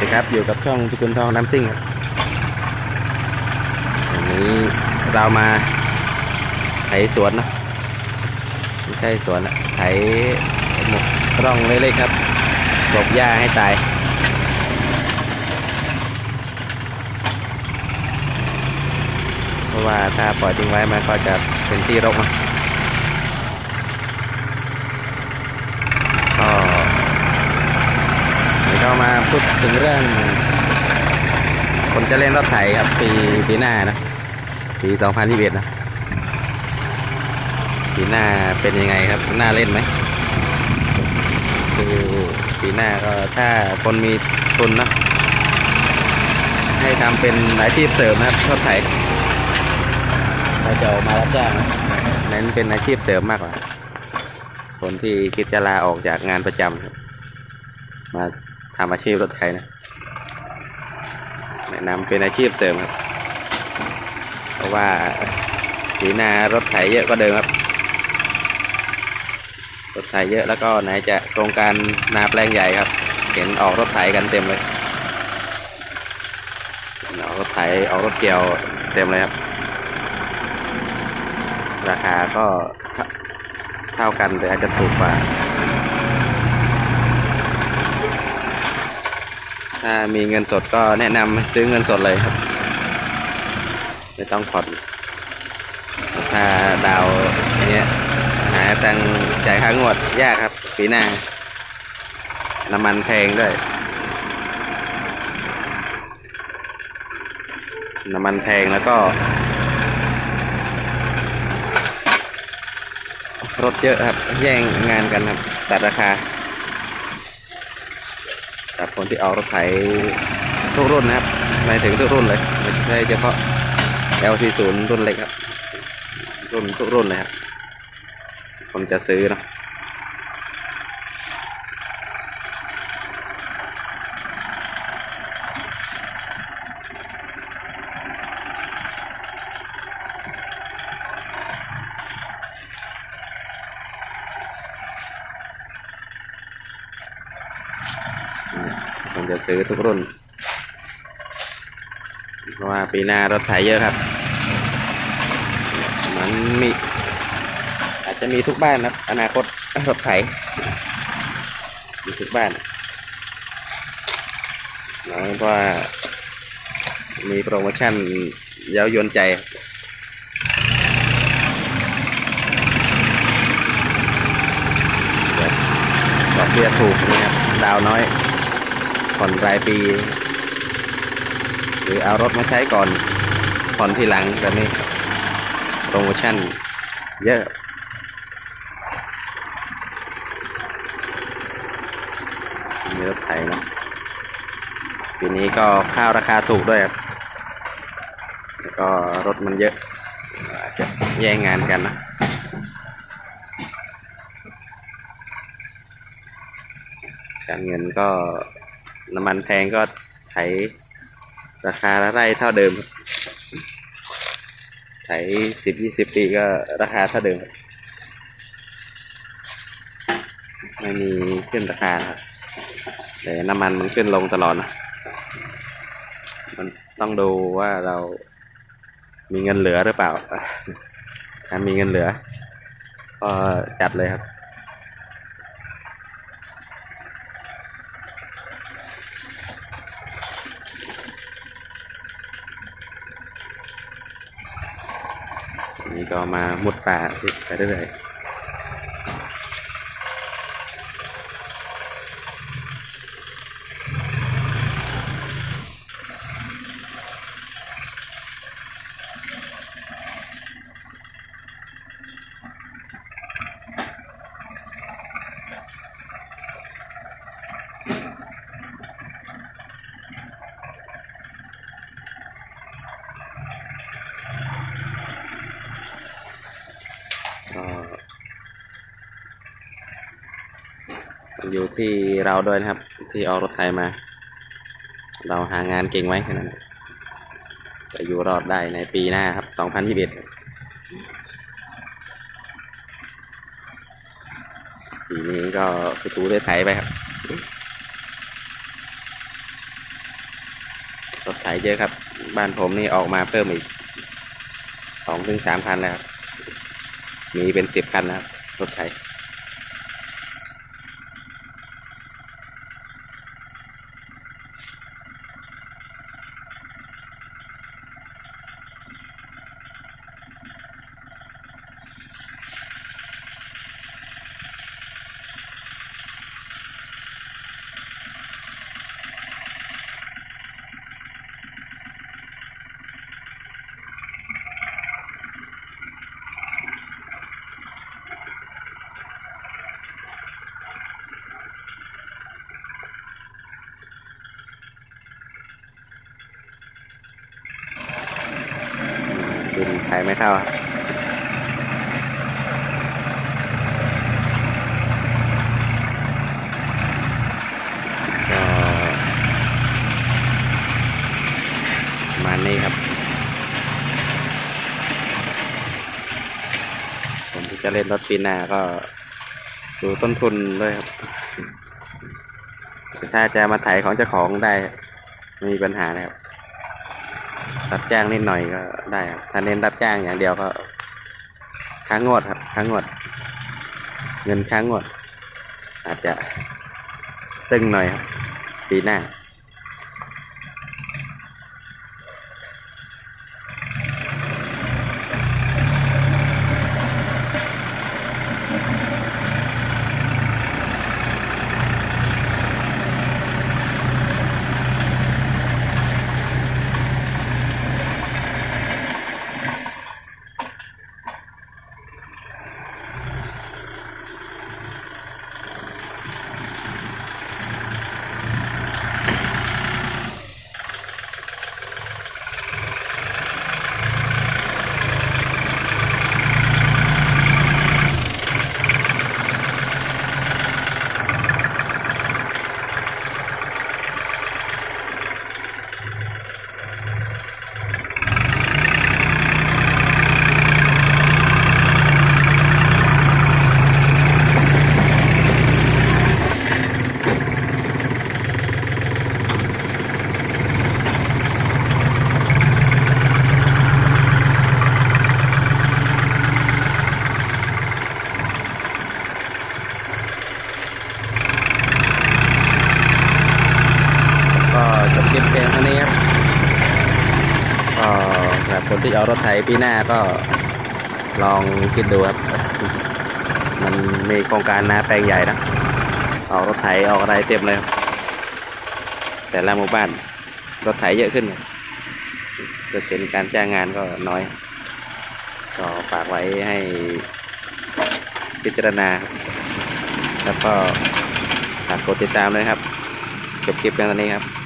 ดีครับอยู่กับช่องพิกุลทองน้ำซิ่งครับวันนี้เรามาไถสวนนะไม่ใช่สวนนะไถหมกร่องเล็กๆครับกลบหญ้าให้ตายเพราะว่าถ้าปล่อยทิ้งไว้มันก็จะเป็นที่รกนะก็ เดี๋ยวก็มา พูดถึงเรื่องคนจะเล่นรถไถครับ ปีปีหน้านะ ปี2021นะ ปีหน้าเป็นยังไงครับน่าเล่นไหมคือปีหน้าก็ถ้าคนมีทุนนะ ให้ทำเป็นอาชีพเสริมนะครับรถไถเราจะออกมารับจ้างนั้นเป็นอาชีพเสริมมากกว่าคนที่คิดจะลาออกจากงานประจำมา ทำอาชีพรถไถนะ แนะนำเป็นอาชีพเสริมครับ เพราะว่าปีหน้ารถไถเยอะก็เดิมครับ รถไถเยอะแล้วก็ไหนจะโครงการนาแปลงใหญ่ครับ เห็นออกรถไถกันเต็มเลยออกรถไถออกรถเกี่ยวเต็มเลยครับ ราคาก็เท่าเท่ากันแต่อาจจะถูกกว่า ถ้ามีเงินสดก็แนะนำซื้อเงินสดเลยครับ ไม่ต้องผ่อนถ้าดาวเนี้ยหาตังจ่ายค่างวดยากครับปีหน้า น้ำมันแพงด้วย น้ำมันแพงแล้วก็ รถเยอะครับ แย่งงานกันครับ ตัดราคา คนที่ออกรถไถทุกรุ่นนะครับหมายถึงทุกรุ่นเลยไม่ใช่เฉพาะ L40 รุ่นเล็กครับรุ่นทุกรุ่นเลยครับคนจะซื้อนะคนจะ ซื้อทุกรุ่น เพราะว่าปีหน้ารถไถเยอะครับ มันมี อาจจะมีทุกบ้านครับ อนาคตรถไถมีทุกบ้านนะเพราะว่ามีโปรโมชั่นเย้ายวนใจดอกเบี้ยถูกนะครับ ดาวน้อย ผ่อนรายปี หรือเอารถมาใช้ก่อน ผ่อนทีหลังแบบนี้โปรโมชั่นเยอะมีรถไถนะปีนี้ก็ข้าวราคาถูกด้วยครับแล้วก็รถมันเยอะอาจจะแย่งงานกันนะการเงินก็ น้ำมันแพงก็ไถราคาละไร่เท่าเดิม ไถสิบยี่สิบปีก็ราคาเท่าเดิม ไม่มีขึ้นราคาครับแต่น้ำมันมันขึ้นลงตลอดนะ มันต้องดูว่าเรามีเงินเหลือหรือเปล่า ถ้ามีเงินเหลือ ก็จัดเลยครับ นี่ก็มามุดป่าไปเรื่อย อยู่ที่เราด้วยนะครับ ที่เอารถไถมา เราหางานเก่งไว้แค่นั้นจะอยู่รอดได้ในปีหน้าครับ 2021ปีนี้ก็ไปถูด้ไถไปครับ รถไถเยอะครับ บ้านผมนี่ออกมาเพิ่มอีกสองถึงสามคันแล้วครับ มีเป็นสิบคันนะครับ รถไถ ดินไม่เข้าก็มาณนี้ครับ ผมที่จะเล่นรถปีนาก็ดูต้นทุนด้วยครับ ถ้าจะมาไถของเจ้าของได้ไม่มีปัญหานะครับ รับจ้างนิดหน่อยก็ได้ครับถ้าเน้นรับจ้างอย่างเดียวก็ค้างงวดครับค้างงวด เงินค้างงวด อาจจะตึงหน่อยครับปีหน้า ก็ จบคลิปเพียงเท่านี้ครับก็สำหรับคนที่เอารถไถปีหน้าก็ลองคิดดูครับ มันมีโครงการนาแปลงใหญ่นะเอารถไถออกอะไรเต็มเลยครับแต่ละหมู่บ้านรถไถเยอะขึ้นเปอร์เซ็นต์การจ้างงานก็น้อย ก็ฝากไว้ให้พิจารณา แล้วก็ฝากกดติดตามเลยครับจบคลิปเพียงเท่านี้ครับ